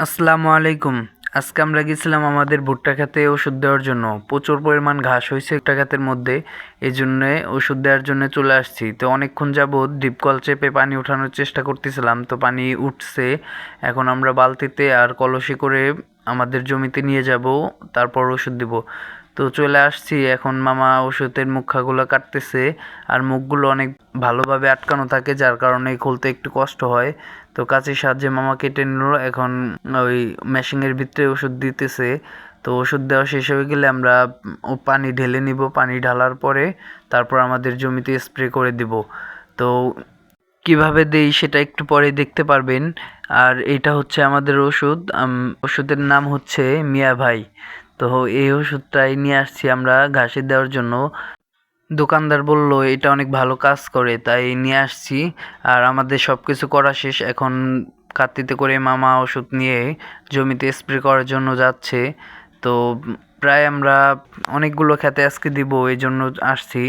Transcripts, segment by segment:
আসসালামু আলাইকুম। আজকে আমরা গেছিলাম আমাদের ভুট্টা খাতে ওষুধ দেওয়ার জন্য। প্রচুর পরিমাণ ঘাস হয়েছে ভুট্টা খাতের মধ্যে। এই জন্যে ওষুধ দেওয়ার জন্য চলে আসছি। তো অনেকক্ষণ যাবৎ ডিপকল চেপে পানি উঠানোর চেষ্টা করতেছিলাম। তো পানি উঠছে। এখন আমরা বালতিতে আর কলসি করে আমাদের জমিতে নিয়ে যাব। তারপর ওষুধ দিব। তো চলে আসছি। এখন মামা ওষুধের মুখাগুলো কাটতেছে আর মুখগুলো অনেক ভালোভাবে আটকানো থাকে, যার কারণে খুলতে একটু কষ্ট হয়। তো কাছের সাহায্যে মামা কেটে নিল। এখন ওই মেশিনের ভিতরে ওষুধ দিতেছে। তো ওষুধ দেওয়া শেষ হয়ে গেলে আমরা পানি ঢেলে নিব। পানি ঢালার পরে তারপর আমাদের জমিতে স্প্রে করে দিব। তো কীভাবে দেই সেটা একটু পরে দেখতে পারবেন। আর এটা হচ্ছে আমাদের ওষুধ। ওষুধের নাম হচ্ছে মিয়া ভাই। তো এই ওষুধটাই নিয়ে আসছি আমরা, ঘাসে দেওয়ার জন্য। দোকানদার বলল, এটা অনেক ভালো কাজ করে, তাই নিয়ে আসছি। আর আমাদের সব কিছু করা শেষ, এখন কাত্তিতে করে মামা ওষুধ নিয়ে জমিতে স্প্রে করার জন্য যাচ্ছে। তো প্রায় আমরা অনেকগুলো খেতে আজকে দিব, এই জন্য আসছি।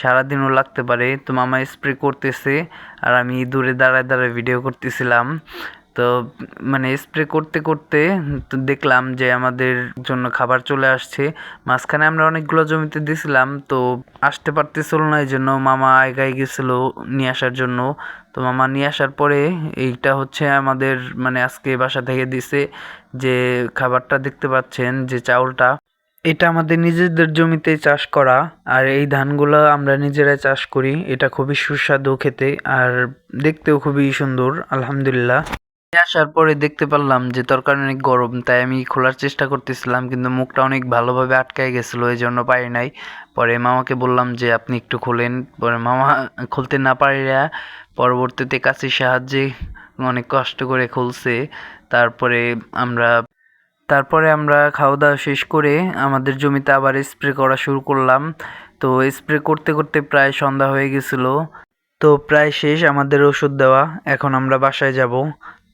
সারাদিনও লাগতে পারে, তো মামা স্প্রে করতেছে, আর আমি দূরে দাঁড়ায় দাঁড়ায় ভিডিও করতেছিলাম। তো মানে স্প্রে করতে করতে দেখলাম যে আমাদের জন্য খাবার চলে আসছে। মাঝখানে আমরা অনেকগুলো জমিতে দিছিলাম, তো আসতে পারতেছিল না এই জন্য মামা আগায় গেছিল নিয়ে আসার জন্য। তো মামা নিয়ে আসার পরে এইটা হচ্ছে আমাদের মানে আজকে বাসা থেকে দিছে যে খাবারটা দেখতে পাচ্ছেন যে চাউলটা। এটা আমাদের নিজেদের জমিতে চাষ করা, আর এই ধানগুলো আমরা নিজেরাই চাষ করি। এটা খুবই সুস্বাদু খেতে, আর দেখতেও খুবই সুন্দর, আলহামদুলিল্লাহ। আসার পরে দেখতে পারলাম যে তরকারি অনেক গরম, তাই আমি খোলার চেষ্টা করতেছিলাম, কিন্তু মুখটা অনেক ভালোভাবে আটকায় গেছিল, এই জন্য পারি নাই। পরে মামাকে বললাম যে, আপনি একটু খোলেন। পরে মামা খুলতে না পারিয়া পরবর্তীতে কাছের সাহায্যে অনেক কষ্ট করে খুলছে। তারপরে আমরা তারপরে আমরা খাওয়া দাওয়া শেষ করে আমাদের জমিতে আবার স্প্রে করা শুরু করলাম। তো স্প্রে করতে করতে প্রায় সন্ধ্যা হয়ে গেছিল। তো প্রায় শেষ আমাদের ওষুধ দেওয়া, এখন আমরা বাসায় যাব।